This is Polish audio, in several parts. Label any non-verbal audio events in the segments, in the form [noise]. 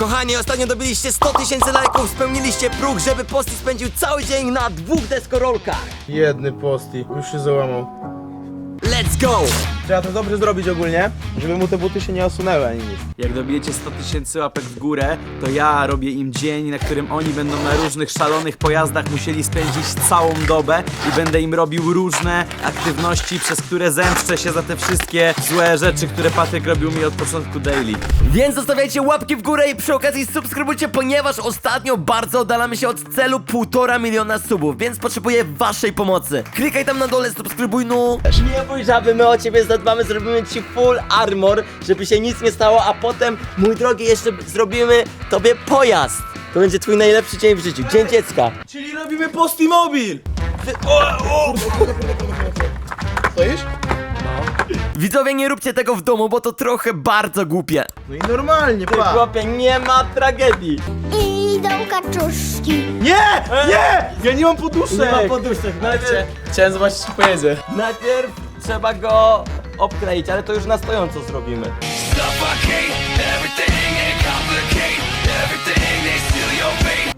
Kochani, ostatnio dobiliście 100 tysięcy lajków, spełniliście próg, żeby Posty spędził cały dzień na dwóch deskorolkach. Jedny posti, już się załamał. Let's go! Trzeba to dobrze zrobić ogólnie, żeby mu te buty się nie osunęły ani nic. Jak dobijecie 100 tysięcy łapek w górę, to ja robię im dzień, na którym oni będą na różnych szalonych pojazdach musieli spędzić całą dobę i będę im robił różne aktywności, przez które zemszczę się za te wszystkie złe rzeczy, które Patryk robił mi od początku daily. Więc zostawiajcie łapki w górę i przy okazji subskrybujcie, ponieważ ostatnio bardzo oddalamy się od celu półtora miliona subów, więc potrzebuję waszej pomocy. Klikaj tam na dole, subskrybuj, no. Nie bój żaby, my o ciebie zadbamy, zrobimy ci full armor, żeby się nic nie stało, a potem, mój drogi, jeszcze zrobimy tobie pojazd. To będzie twój najlepszy dzień w życiu, dzień dziecka. Czyli robimy Posty Mobil! Stoisz? Widzowie, nie róbcie tego w domu, bo to trochę bardzo głupie. No i normalnie, Ty, pa. chłopie, nie ma tragedii. Idą kaczuszki. Nie! Nie! Ja nie mam poduszek! Nie ma poduszek, najpierw, Chciałem zobaczyć, czy pojedzie. najpierw trzeba go obkleić, ale to już na stojąco zrobimy.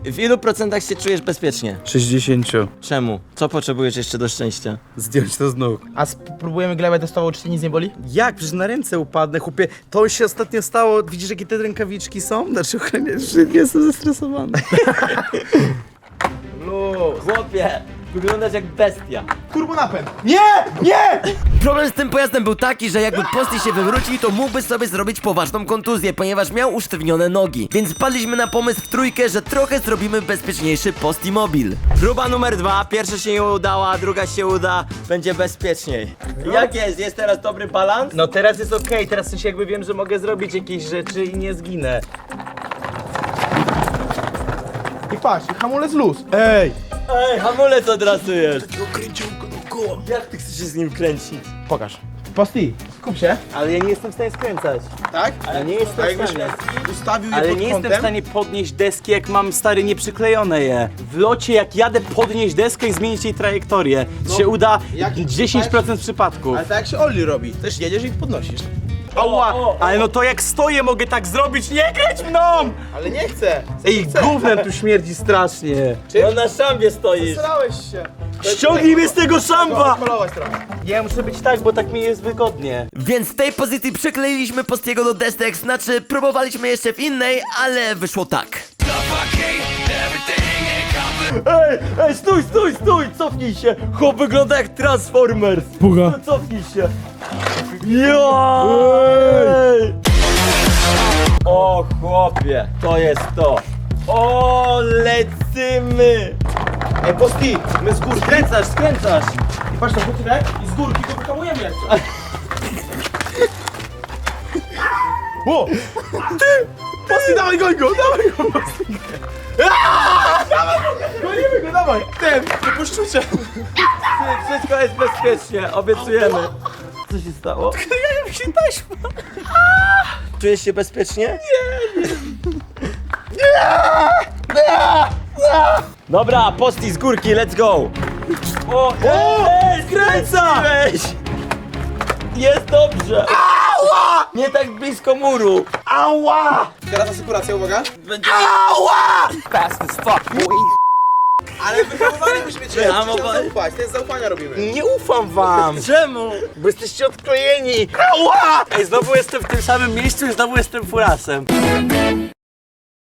W ilu procentach się czujesz bezpiecznie? 60. Czemu? Co potrzebujesz jeszcze do szczęścia? Zdjąć to z nóg. A spróbujemy glebę testową, czy ci nic nie boli? Jak? Przecież na ręce upadnę, chłopie. To się ostatnio stało. Widzisz, jakie te rękawiczki są? Znaczy, [laughs] ochroniarz, jestem zestresowany. Luz. Chłopie, wyglądasz jak bestia. Turbo napęd. Nie! Nie! Problem z tym pojazdem był taki, że jakby Posty się wywrócił, to mógłby sobie zrobić poważną kontuzję, ponieważ miał usztywnione nogi. Więc wpadliśmy na pomysł w trójkę, że trochę zrobimy bezpieczniejszy Posty Mobil. Próba numer dwa, pierwsza się nie udała, druga się uda, będzie bezpieczniej. Jak jest? Jest teraz dobry balans? No teraz jest okej, teraz w sensie jakby wiem, że mogę zrobić jakieś rzeczy i nie zginę. Patrz, hamulec luz. Ej! Ej, hamulec od razu jest. Jak ty chcesz się z nim kręcić? Pokaż. Posti, skup się. Ale ja nie jestem w stanie skręcać. Tak? Ale nie jestem A w jakbyś stanie. ustawił je Ale pod nie jestem w kątem? stanie podnieść deski, jak mam stary nieprzyklejone je. W locie, jak jadę, podnieść deskę i zmienić jej trajektorię. To się uda jak 10% przypadków. Ale tak jak się Olli robi. Też jedziesz i podnosisz. Ała! Ale no to jak stoję, mogę tak zrobić. Nie kręć mną! Ale nie chcę. Ej, gównem tu śmierdzi strasznie. No na szambie stoisz. Starałeś się. Ściągnij mnie z tego szamba! Malować trochę. Ja muszę być tak, bo tak mi jest wygodnie. Więc w tej pozycji przykleiliśmy Postiego do destek, znaczy próbowaliśmy jeszcze w innej, ale wyszło tak. Ej, ej, stój, stój, stój, cofnij się! Chłop wygląda jak Transformers! Buga. Cofnij się! Ej. O chłopie, to jest to! O, lecimy! Ej, Posti, my z górki. Skręcasz, skręcasz! I patrz, buty tak? I z górki to wyhamujemy jak coś. O! Ty! Posti, dawaj goń go, dawaj go, Posti. Gonimy go, dawaj. Ten, nie puszczucie. Wszystko jest bezpiecznie, obiecujemy. Co się stało? Ja się taśma. Czujesz się bezpiecznie? Nie, Dobra, posti z górki, let's go! O, ej, skręcałeś! Jest dobrze! Ała! Nie tak blisko muru! Ała! Teraz asekuracja, uwaga. Będzie... Ała! Fast as fuck, boy! Ale wyhamowalibyśmy cię. Wyhamowali- Musisz nam zaufać, to jest zaufania robimy. Nie ufam wam, [laughs] Czemu? bo jesteście odklejeni. Ała! Ej, znowu jestem w tym samym miejscu i znowu jestem furasem.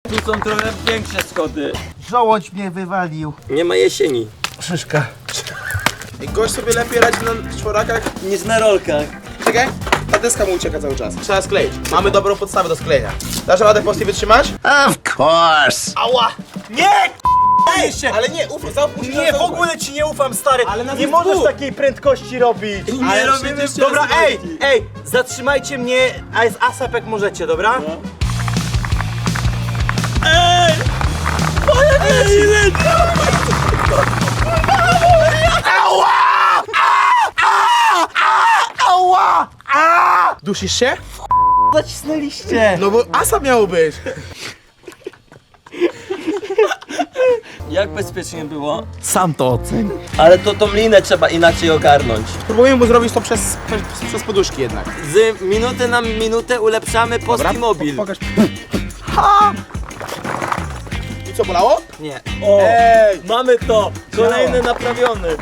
Tu są trochę większe schody. Żołądź mnie wywalił. Nie ma jesieni. Szyszka. I gość sobie lepiej radzi na czworakach. Niż na rolkach. Czekaj, ta deska mu ucieka cały czas. Trzeba skleić. Mamy dobrą podstawę do sklejenia. Dasz radę Posti wytrzymać? Ała! Nie! Ej się! Ale nie, uf, zaufaj. Nie, w ogóle ci nie ufam, stary! Ale nas nie jest możesz dwóch. takiej prędkości robić! Nie Ale robię czy- jeszcze Dobra, raz ej, prędkości. ej, zatrzymajcie mnie, a jest asap jak możecie, dobra? Ej! Ej, ile... Ała! Ała! Ała! Dusisz się? Zacisnęliście! No bo asa miało być. Jak bezpiecznie było? Sam to oceń. Ale to tą linę trzeba inaczej ogarnąć. Próbujemy mu zrobić to przez, przez, przez poduszki jednak. Z minuty na minutę ulepszamy Posti Mobil. Pokaż. Co, bolało? Nie. O, Ej! mamy to! Kolejny naprawiony.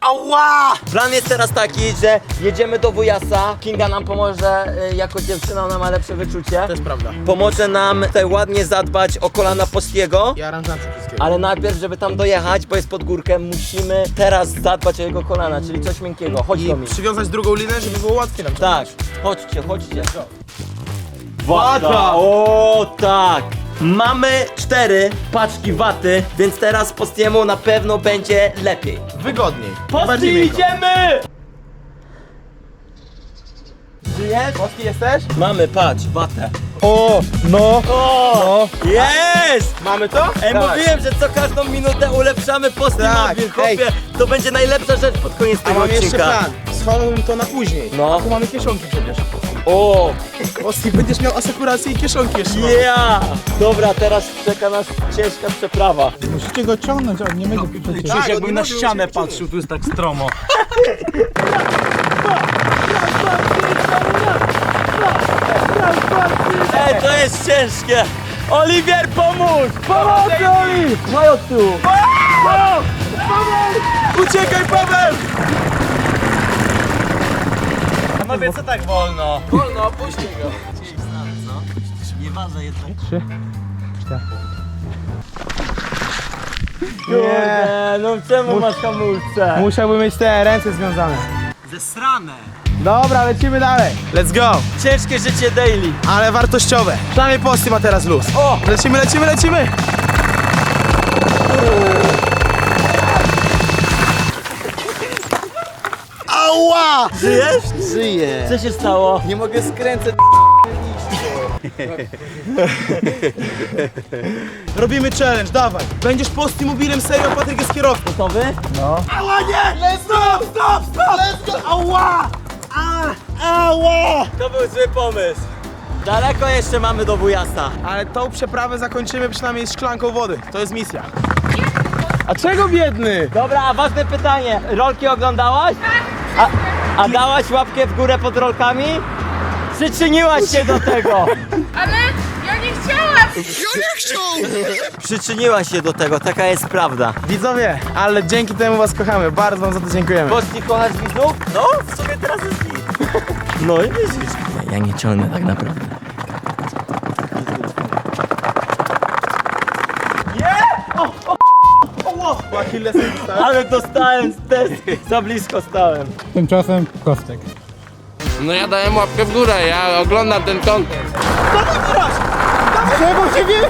Ała! Plan jest teraz taki, że jedziemy do wujasa. Kinga nam pomoże, y, jako dziewczyna ona ma lepsze wyczucie. To jest prawda. Pomoże nam tutaj ładnie zadbać o kolana Postiego. I aranżację wszystkiego. Ale najpierw, żeby tam dojechać, bo jest pod górkę, musimy teraz zadbać o jego kolana, czyli coś miękkiego. Chodź do I mnie. przywiązać drugą linę, żeby było łatwiej nam. Tak, chodźcie, chodźcie. Wata! O tak! Mamy cztery paczki waty, więc teraz Postiemu na pewno będzie lepiej. Wygodniej. Posti, Bardziej miękko. idziemy! Żyjesz? Posti jesteś? Mamy, patrz, watę. O, no. O! Jest! Mamy to? Ej, mówiłem, że co każdą minutę ulepszamy Posti Tak, ej. chłopie. To będzie najlepsza rzecz pod koniec A tego mam jeszcze odcinka. plan. Schowałbym to na później. No. A tu mamy kieszonki przecież. O! Posti, będziesz miał asekurację i kieszonki jeszcze. Yeah! Dobra, teraz czeka nas ciężka przeprawa. Musicie go ciągnąć, on nie będzie przecież. Tak, jakbym nie na ścianę patrzył, tu jest tak stromo. [laughs] Ej, to jest ciężkie! Oliwier, pomóż! Pomocy, Oli! Maj od tyłu! Uciekaj, Paweł! Panowie, co tak wolno? Wolno, puśćcie go. Nie ważę jednak. Trzy, Nie, no czemu masz hamulce? Musiałbym mieć te ręce związane. Zesrane. Dobra, lecimy dalej. Let's go. Ciężkie życie daily. Ale wartościowe. Przynajmniej Posti ma teraz luz. O! Lecimy, lecimy, lecimy. Ała! Żyjesz? Żyję. Co się stało? Nie mogę skręcać. Robimy challenge, dawaj. Będziesz Posti mobilem serio, Patryk jest kierowcą. Gotowy? Ała nie! Let's stop, stop, stop! Let's go! Ała! A, ała! To był zły pomysł. Daleko jeszcze mamy do wujasa. Ale tą przeprawę zakończymy przynajmniej z szklanką wody. To jest misja. A czego biedny? Dobra, a ważne pytanie. Rolki oglądałaś? A, a dałaś łapkę w górę pod rolkami? Przyczyniłaś się do tego! Ale ja nie chciałam! Przyczyniłaś się do tego, taka jest prawda. Widzowie, ale dzięki temu was kochamy. Bardzo wam za to dziękujemy. Poczci kochasz widzów? No, w sumie teraz jest git. No i widzisz. Ja nie ciągnę tak naprawdę. Ale dostałem z deski. Za blisko stałem. Tymczasem kostek. No ja dałem łapkę w górę, ja oglądam ten content. Czego się wie?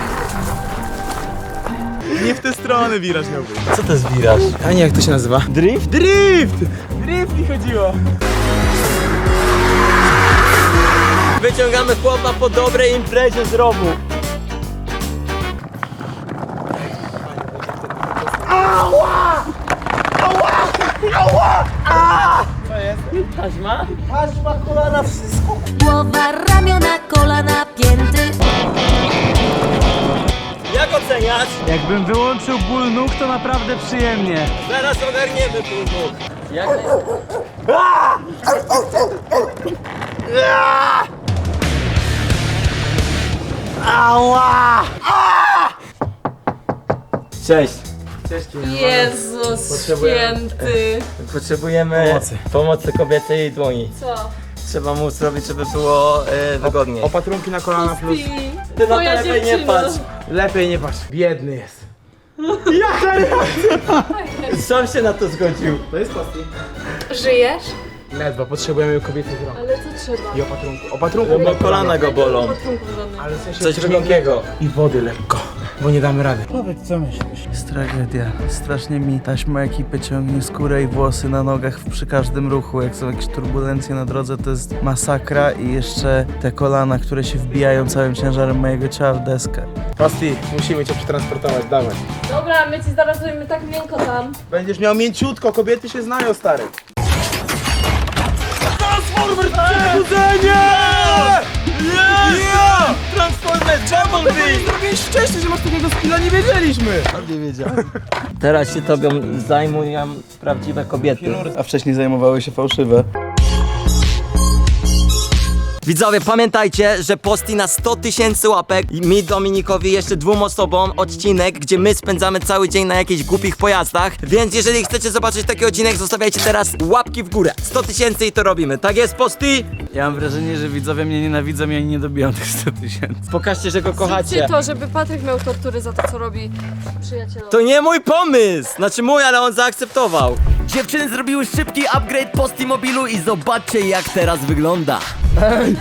Nie w tę stronę wiraż miał być. Co to jest wiraż? A nie, jak to się nazywa? Drift? Drift! Drift mi chodziło. Wyciągamy chłopa po dobrej imprezie z rowu. Taśma? Taśma, kolana, wszystko. Głowa, ramiona, kolana, pięty. Jak oceniasz? Jakbym wyłączył ból nóg, to naprawdę przyjemnie. Zaraz ogarniemy pół Jak Ała! Cześć. Jezus święty. Potrzebujemy Pomocy. pomocy kobiecej dłoni. Co? Trzeba mu zrobić, żeby było e, wygodniej. Opatrunki na kolana plus. I Ty na to moja lepiej nie dziewczyna. patrz. Lepiej nie patrz. Biedny jest. Sam się na to zgodził. To jest Posti. Żyjesz? Ledwo, potrzebujemy kobiety z rąk. Ale co trzeba? I opatrunku. Opatrunku Bo kolana go bolą. Ale w sensie Coś miękkiego. I wody lekko, bo nie damy rady. Powiedz co myślisz. Jest tragedia. Strasznie mi taśma ekipy ciągnie skórę i włosy na nogach przy każdym ruchu. Jak są jakieś turbulencje na drodze, to jest masakra i jeszcze te kolana, które się wbijają całym ciężarem mojego ciała w deskę. Posti, musimy cię przetransportować, dawaj. Dobra, my ci zaraz zrobimy tak miękko tam. Będziesz miał mięciutko, kobiety się znają, stary. Transformer Bumblebee! Zrobiłeś wcześniej, że masz takiego skilla, nie wiedzieliśmy. Teraz się tobą zajmują prawdziwe kobiety. A wcześniej zajmowały się fałszywe. Widzowie, pamiętajcie, że posti na 100 tysięcy łapek i mi, Dominikowi, jeszcze dwóm osobom odcinek, gdzie my spędzamy cały dzień na jakichś głupich pojazdach, więc jeżeli chcecie zobaczyć taki odcinek, zostawiajcie teraz łapki w górę. 100 tysięcy i to robimy. Tak jest, posti? Ja mam wrażenie, że widzowie mnie nienawidzą i oni nie dobiją tych 100 tysięcy. Pokażcie, że go kochacie. Zróbcie to, żeby Patryk miał tortury za to, co robi przyjacielowi. To nie mój pomysł! Znaczy mój, ale on zaakceptował. Dziewczyny zrobiły szybki upgrade posti mobilu i zobaczcie jak teraz wygląda.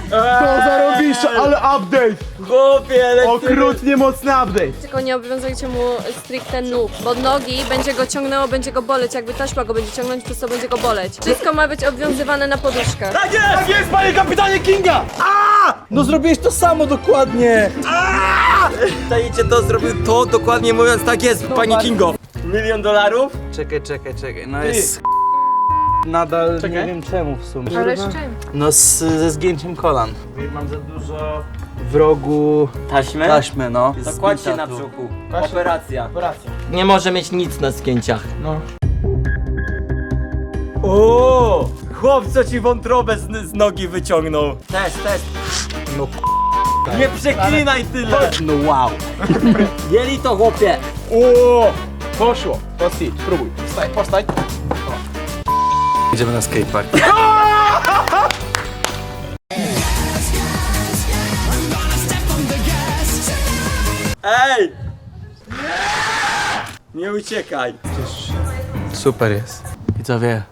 To zarobiście, ale update! Chłopie, Okrutnie mocny update! Tylko nie obowiązujcie mu stricte nóg, bo nogi będzie go ciągnęło, będzie go boleć, jakby taśma go będzie ciągnąć, przez to będzie go boleć. Wszystko ma być obwiązywane na poduszkach. Tak jest! Tak jest, panie kapitanie Kinga! No zrobiłeś to samo dokładnie! Czajcie to, zrobił to dokładnie mówiąc tak jest, pani Kingo. Milion dolarów? Czekaj, czekaj, czekaj, no jest Nadal nie wiem czemu w sumie. Ale z czym? No z, ze zgięciem kolan. Mam za dużo w rogu Taśmę? taśmy, no. Zakładźcie Zbita na brzuchu. Operacja. Operacja. Nie może mieć nic na skięciach. No. O! Chłop, co ci wątrobę z, z nogi wyciągnął. Test, test. No Nie przeklinaj tyle. No wow. [laughs] Jeli to chłopie. O! Poszło. Posti, spróbuj. Wstań. Idziemy na skatepark. Ej! Nie uciekaj. Super jest. Widzowie,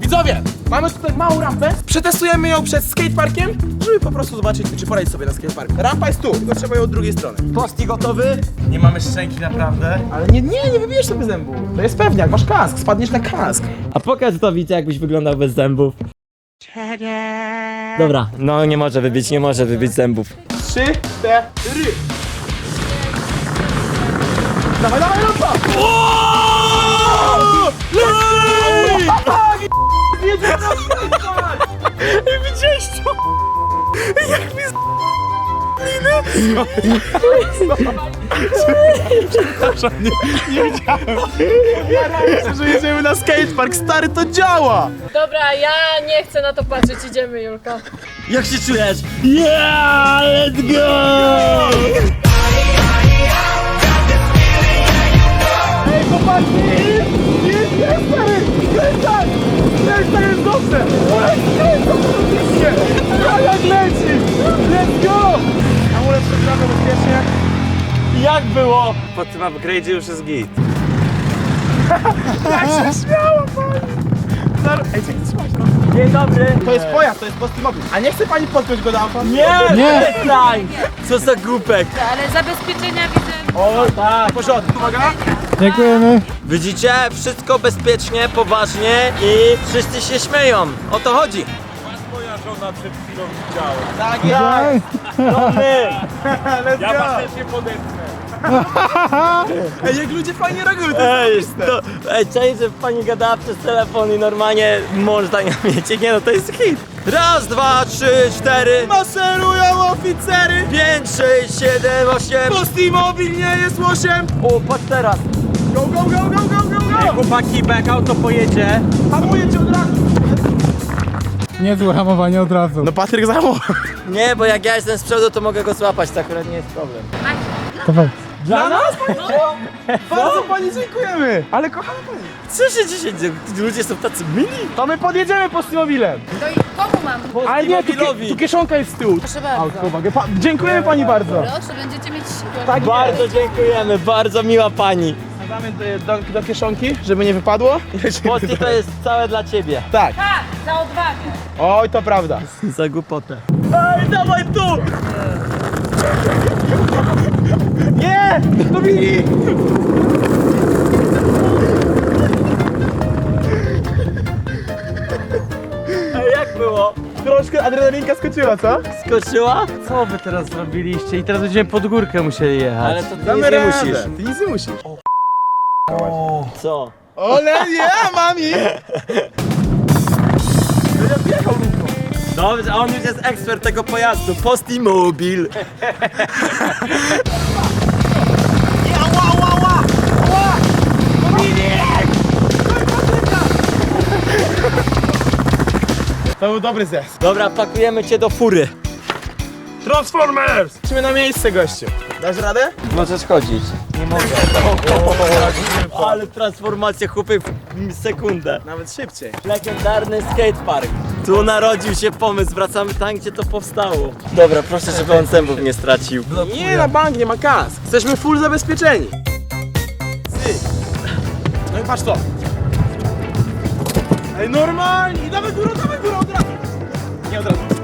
Widzowie, mamy tutaj małą rampę. Przetestujemy ją przed skateparkiem, żeby po prostu zobaczyć, czy poradzić sobie na skatepark. Rampa jest tu, tylko trzeba ją od drugiej strony. Posti gotowy? nie mamy szczęki naprawdę. Ale nie, nie, nie wybijesz sobie zębu. To jest pewniak, masz kask, spadniesz na kask. A pokaż to widzę, jakbyś wyglądał bez zębów. Dobra, no nie może wybić, nie może wybić zębów. Trzy, cztery. Dawaj, dawaj, rampa! Na skatepark! Widziałeś to? Jak mi z... Przepraszam, nie, nie widziałem. Się, że jedziemy na skatepark. Stary, to działa! Dobra, ja nie chcę na to patrzeć, idziemy Julka. Jak się czujesz? Yeah, let's go! Let's go! Amulet przegramy bezpiecznie. Jak było? Po tym upgrade'zie już jest git. [laughs] Jak się śmiała pani! Ej, czekaj, trzymaj się. Dzień dobry. To jest pojazd, to jest postimobil. A nie chce pani podpiąć go do auta? Nie, Nie. przestań! Co za głupek. Ale zabezpieczenia widzę. O, tak. Porządku. Uwaga. Dziękujemy. Widzicie? Wszystko bezpiecznie, poważnie i wszyscy się śmieją. O to chodzi. Tak jest. To my. [laughs] Let's ja go. się podepnę. Ej, jak ludzie fajnie reagują, to Ej, jest to, ej, cześć, że pani gadała przez telefon i normalnie można ją mieć. Nie no, to jest hit. Raz, dwa, trzy, cztery, Maserują oficery! pięć, sześć, siedem, osiem. Postimobil nie jest łosiem! O, patrz teraz. Go, go, go, go, go, go, go! Chłopaki, bo jak auto pojedzie, Hamuję cię od razu! Niezłe hamowanie od razu. No Patryk zahamował. Nie, bo jak ja jestem z przodu, to mogę go złapać, to akurat nie jest problem. Dawaj. Dla nas? Bardzo pani dziękujemy! Ale kochana pani. Co się dzisiaj dzieje? Ludzie są tacy mili. To my podjedziemy postimobilem. To i komu mam? Ale nie, tu, tu kieszonka jest z tyłu. Proszę bardzo. Autko. Pa- dziękujemy pani bardzo. Proszę, będziecie mieć siłę. Tak Bardzo dziękujemy, bardzo miła pani. Damy do, do, do kieszonki, żeby nie wypadło. Posti to jest całe dla ciebie. Tak. Tak, za odwagę. Oj, to prawda. Za głupotę. Ej, dawaj tu! Nie! Dominik! Ej, jak było? Troszkę adrenalinka skoczyła, co? Skoczyła? co wy teraz zrobiliście? I teraz będziemy pod górkę musieli jechać. Ale to ty Damy nic nie radę. musisz. Ty nic nie musisz. Co? Ole, nie, mami! Dobrze, on już jest ekspert tego pojazdu. Postimobil. To był dobry zjazd. Dobra, pakujemy cię do fury. Transformers! Lecimy na miejsce, gościu. Dasz radę? Możesz chodzić. Nie mogę. [laughs] Ale transformacja chłopie w sekundę. Nawet szybciej. Legendarny skatepark. Tu narodził się pomysł, wracamy tam, gdzie to powstało. Dobra, proszę, żeby on zębów nie stracił. Nie, na bank, nie ma kas. Jesteśmy full zabezpieczeni. Cyk. No i patrz to. Ej, normalnie. I dawaj górą, dawaj górą od razu. Nie od razu.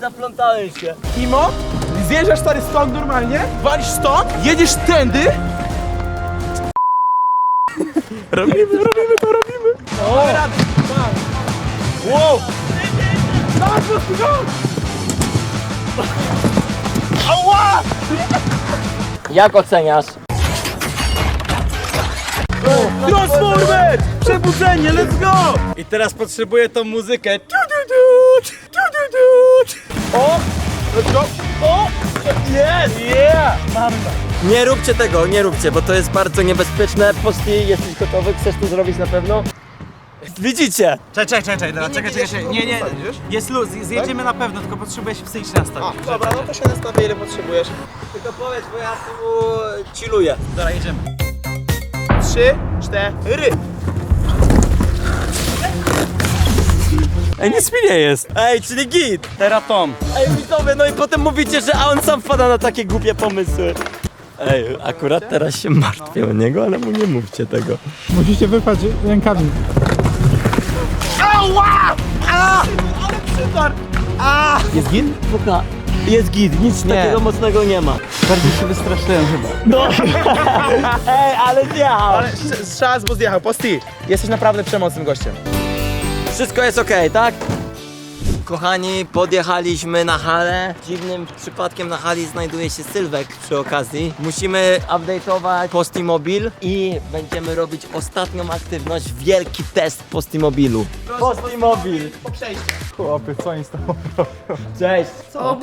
Zaplątałem się. Imo, zjeżdżasz stary stąd normalnie, walisz stąd, jedziesz tędy. Robimy, [laughs] robimy to, robimy. O! Wow! Dawaj, po prostu, go! Ała! Jak oceniasz? Transformer! Przebudzenie, let's go! I teraz potrzebuję tą muzykę. Tu, O! Let's go! O! Jest! Yeah! Mamy to. Nie róbcie tego, nie róbcie, bo to jest bardzo niebezpieczne. Posty, jesteś gotowy? Chcesz to zrobić na pewno? Widzicie? Czekaj, czekaj, czekaj, dobra, czekaj, czekaj, czekaj. Nie, nie, jest luz, zjedziemy na pewno, tylko potrzebuję się psychicznie nastawić. Dobra, no to się nastawię ile potrzebujesz. Tylko powiedz, bo ja tu chilluję. Dobra, jedziemy. Trzy, cztery. Ej, nic mi nie jest. Ej, czyli git! Teraz Tom. Ej, widzowie, no i potem mówicie, że a on sam wpada na takie głupie pomysły. Ej, akurat teraz się martwię o niego, ale mu nie mówcie tego. Musicie wypać rękami. Jest git? Puka, jest git, nic takiego mocnego nie ma. Bardziej się wystraszyłem chyba. No, [laughs] ej, ale zjechał. Ale strzał bo zjechał. Posty, jesteś naprawdę przemocnym gościem. Wszystko jest okej, tak? Kochani, podjechaliśmy na halę. Dziwnym przypadkiem na hali znajduje się Sylwek przy okazji. Musimy update'ować Postimobil i będziemy robić ostatnią aktywność, wielki test Postimobilu. Postimobil! Po przejściu. Chłopy, co oni z tobą Cześć! Co?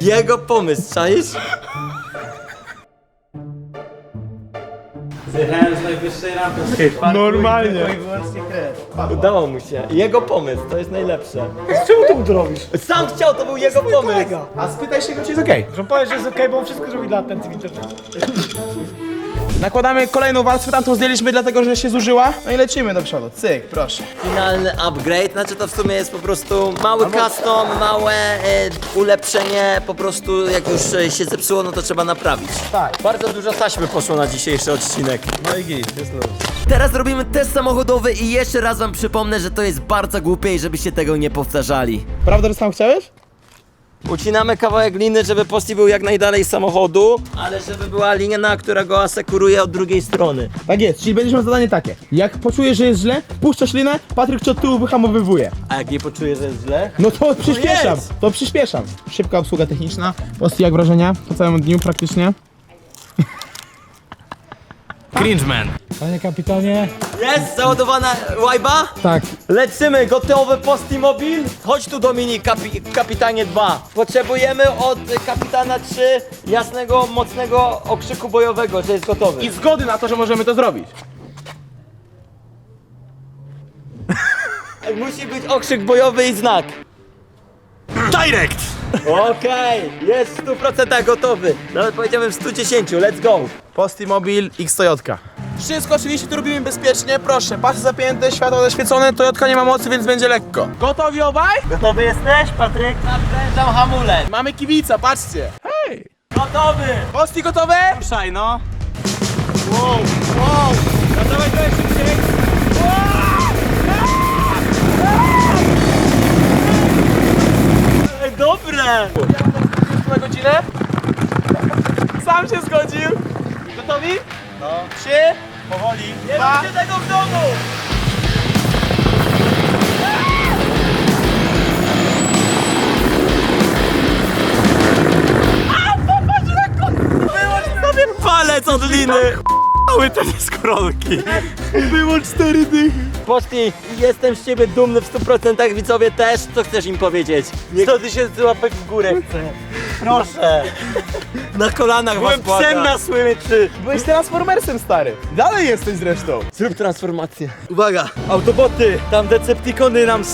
Jego pomysł, czaisz? Zjechałem z najwyższej rampy skateparku. Normalnie. Tylko i wyłącznie krew. Udało mu się. Jego pomysł, to jest najlepsze. Czemu to robisz? Sam chciał, to był jego pomysł. A spytaj się go, czy jest okej. Że powiesz, że jest okej, bo on wszystko zrobi dla atencji w internecie. Nakładamy kolejną warstwę, tamtą zdjęliśmy dlatego, że się zużyła. No i lecimy do przodu. Cyk, proszę. Finalny upgrade, znaczy to w sumie jest po prostu mały custom, małe e, ulepszenie, po prostu jak już e, się zepsuło, no to trzeba naprawić. Tak. Bardzo dużo taśmy poszło na dzisiejszy odcinek. No i git, jest luz. Teraz robimy test samochodowy i jeszcze raz wam przypomnę, że to jest bardzo głupie i żebyście tego nie powtarzali. Prawda, że sam chciałeś? Ucinamy kawałek liny, żeby posti był jak najdalej z samochodu, ale żeby była linia, która go asekuruje od drugiej strony. Tak jest, czyli będziesz miał zadanie takie. Jak poczujesz, że jest źle, puszczasz linę, Patryk cię od tyłu wyhamowywuje. A jak nie poczuję, że jest źle? No to przyspieszam, jest! to przyspieszam. Szybka obsługa techniczna. Posty, jak wrażenia? Po całym dniu praktycznie. Cringeman. Panie kapitanie. Jest załadowana łajba? Tak. Lecimy, gotowy postimobil? Chodź tu Dominik, kapi kapitanie 2. Potrzebujemy od y, kapitana 3 jasnego, mocnego okrzyku bojowego, że jest gotowy. I zgody na to, że możemy to zrobić. Musi być okrzyk bojowy i znak. Direct! Okej, jest w 100% gotowy. Nawet powiedziałbym w 110, let's go. Posty Mobil X Toyotka. Wszystko oczywiście tu robimy bezpiecznie, proszę. Pasy zapięte, światło zaświecone, Toyotka nie ma mocy, więc będzie lekko. Gotowi obaj? Gotowy jesteś, Patryk? Nadprężam hamulec. Mamy kibica, patrzcie. Gotowy. Posty gotowe? Ruszaj, no. Wow, wow. No dawaj trochę szybciej. Dobre. na godzinę? Sam się zgodził. Gotowi? No. Trzy. Powoli. Nie Dwa. róbcie tego w domu. Wyłącz sobie palec od liny. Cały te skrolki. Było cztery dychy. Poczty, jestem z ciebie dumny w 100%, widzowie też. Co chcesz im powiedzieć? 100 tysięcy łapek w górę chcę. Proszę. Na kolanach Byłem was płakam. psem na słymyczy. Byłeś Transformersem, stary. Dalej jesteś zresztą. Zrób transformację. Uwaga, Autoboty, tam Decepticony nam s***.